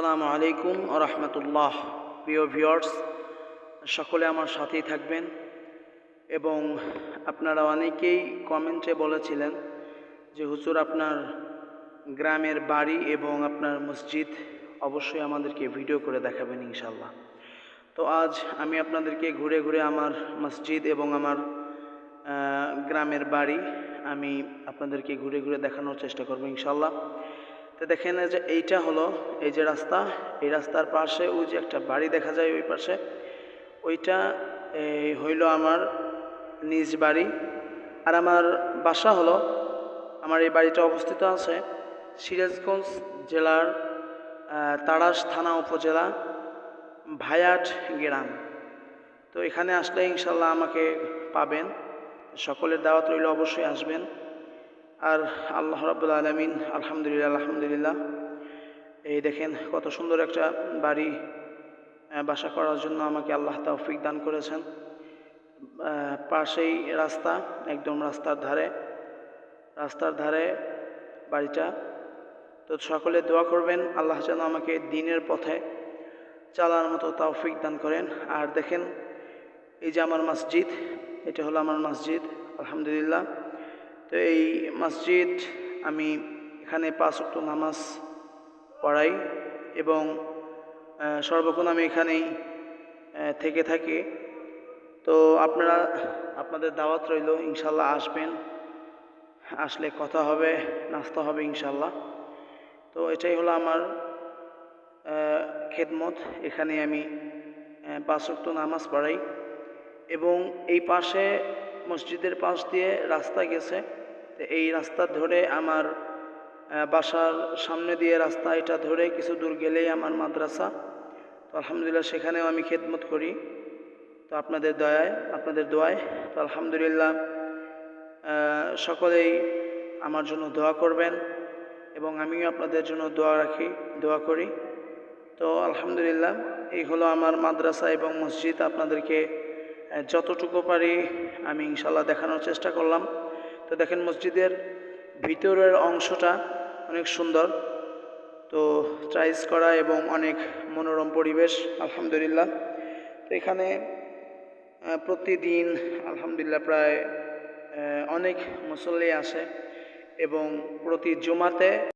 আসসালামু আলাইকুম রহমতুল্লাহ। প্রিয় ভিউয়ার্স, সকলে আমার সাথেই থাকবেন এবং আপনারা অনেকেই কমেন্টে বলেছিলেন যে, হুজুর, আপনার গ্রামের বাড়ি এবং আপনার মসজিদ অবশ্যই আমাদেরকে ভিডিও করে দেখাবেন ইনশাল্লাহ তো আজ আমি আপনাদেরকে ঘুরে ঘুরে আমার মসজিদ এবং আমার গ্রামের বাড়ি আমি আপনাদেরকে ঘুরে ঘুরে দেখানোর চেষ্টা করব ইনশাল্লাহ তো দেখেন যে এইটা হলো এই যে রাস্তা, এই রাস্তার পাশে ওই যে একটা বাড়ি দেখা যায় ওই পাশে। ওইটা এই হইল আমার নিজ বাড়ি। আর আমার বাসা হলো, আমার এই বাড়িটা অবস্থিত আছে সিরাজগঞ্জ জেলার তারাস থানা উপজেলা, ভায়াট গ্রাম। তো এখানে আসলে ইনশাল্লাহ আমাকে পাবেন। সকলের দাওয়াত রইল অবশ্যই আসবেন। আর আল্লাহ রাবুল আলমিন, আলহামদুলিল্লাহ আলহামদুলিল্লাহ। এই দেখেন, কত সুন্দর একটা বাড়ি বাসা করার জন্য আমাকে আল্লাহ তৌফিক দান করেছেন। পাশেই রাস্তা, একদম রাস্তার ধারে। রাস্তার ধারে বাড়িটা। তো সকলে দোয়া করবেন, আল্লাহ যেন আমাকে দিনের পথে চালার মতো তৌফিক দান করেন। আর দেখেন, এই যে আমার মসজিদ, এটা হলো আমার মসজিদ, আলহামদুলিল্লাহ। তো এই মসজিদ আমি এখানে পাঁচ ওয়াক্ত নামাজ পড়াই এবং সর্বক্ষণ আমি এখানেই থেকে থাকি। তো আপনারা, আপনাদের দাওয়াত রইল, ইনশাল্লাহ আসবেন। আসলে কথা হবে, নাস্তা হবে ইনশাল্লাহ। তো এটাই হলো আমার খেদমত। এখানে আমি পাঁচ ওয়াক্ত নামাজ পড়াই এবং এই পাশে মসজিদের পাশ দিয়ে রাস্তা গেছে। তো এই রাস্তা ধরে আমার বাসার সামনে দিয়ে রাস্তা এটা ধরে কিছু দূর গেলেই আমার মাদ্রাসা। তো আলহামদুলিল্লাহ সেখানেও আমি খেদমত করি। তো আপনাদের দয়ায়, আপনাদের দোয়ায়। তো আলহামদুলিল্লাহ সকলেই আমার জন্য দোয়া করবেন এবং আমিও আপনাদের জন্য দোয়া রাখি, দোয়া করি। তো আলহামদুলিল্লাহ, এই হলো আমার মাদ্রাসা এবং মসজিদ। আপনাদেরকে যতটুকু পারি আমি ইনশাল্লাহ দেখানোর চেষ্টা করলাম। তো দেখেন মসজিদের ভিতরের অংশটা অনেক সুন্দর। তো ট্রাইস করা এবং অনেক মনোরম পরিবেশ, আলহামদুলিল্লাহ। তো এখানে প্রতিদিন আলহামদুলিল্লাহ প্রায় অনেক মুসল্লি আসে এবং প্রতি জুমাতে